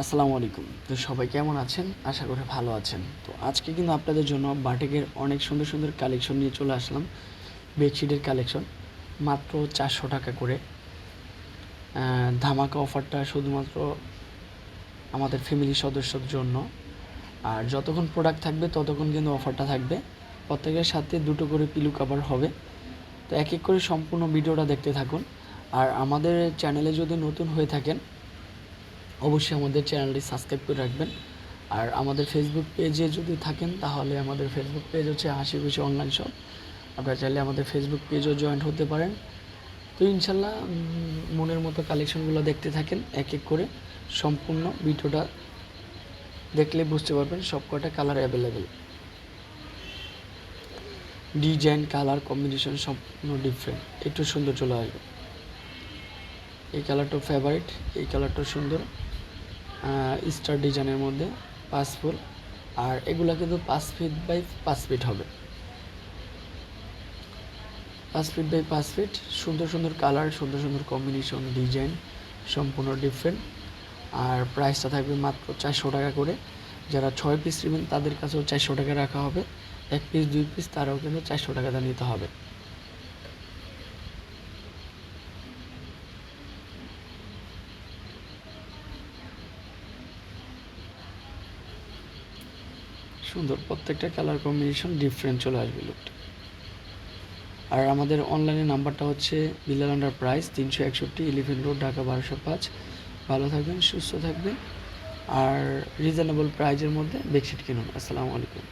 আসসালামু আলাইকুম। তো সবাই কেমন আছেন? আশা করি ভালো আছেন। তো আজকে কিন্তু আপনাদের জন্য বাটিকের অনেক সুন্দর সুন্দর কালেকশন নিয়ে চলে আসলাম। বেডশিটের কালেকশন, মাত্র চারশো টাকা করে। ধামাকা অফারটা শুধুমাত্র আমাদের ফ্যামিলি সদস্যদের জন্য। আর যতক্ষণ প্রোডাক্ট থাকবে, ততক্ষণ কিন্তু অফারটা থাকবে। প্রত্যেকের সাথে দুটো করে পিলু কাভার হবে। তো এক এক করে সম্পূর্ণ ভিডিওটা দেখতে থাকুন। আর আমাদের চ্যানেলে যদি নতুন হয়ে থাকেন অবশ্যই আমাদের চ্যানেলটি সাবস্ক্রাইব করে রাখবেন। আর আমাদের ফেসবুক পেজে যদি থাকেন, তাহলে আমাদের ফেসবুক পেজ হচ্ছে হাসি খুশি অনলাইন শপ। আপনারা চাইলে আমাদের ফেসবুক পেজও জয়েন্ট হতে পারেন। তো ইনশাল্লাহ মনের মতো কালেকশনগুলো দেখতে থাকেন, এক এক করে। সম্পূর্ণ ভিডিওটা দেখলে বুঝতে পারবেন সব কটা colour available design colour combination সম্পূর্ণ ডিফারেন্ট একটু সুন্দর চলে আসবে। এই কালারটা ফেভারিট এই কালারটা সুন্দর। স্টার ডিজাইনের মধ্যে, পাঁচ ফুল। আর এগুলা কিন্তু পাঁচ ফিট বাই পাঁচ ফিট হবে। পাঁচ ফিট বাই পাঁচ ফিট সুন্দর সুন্দর কালার সুন্দর সুন্দর কম্বিনেশন ডিজাইন সম্পূর্ণ ডিফারেন্ট আর প্রাইসটা থাকবে মাত্র চারশো টাকা করে। যারা ছয় পিস নেবেন, তাদের কাছেও চারশো টাকা রাখা হবে। এক পিস দুই পিস তারাও কিন্তু চারশো টাকাটা নিতে হবে। সুন্দর, প্রত্যেকটা কালার কম্বিনেশন ডিফারেন্ট চলে আসবে লুকটা আর আমাদের অনলাইনে নাম্বারটা হচ্ছে বিলাল আন্ডার প্রাইস তিনশো একষট্টি ইলেভেন রোড ঢাকা বারোশো পাঁচ। ভালো থাকবেন, সুস্থ থাকবেন। আর রিজনেবল প্রাইজের মধ্যে বেডশিট কিনুন। আসসালামু আলাইকুম।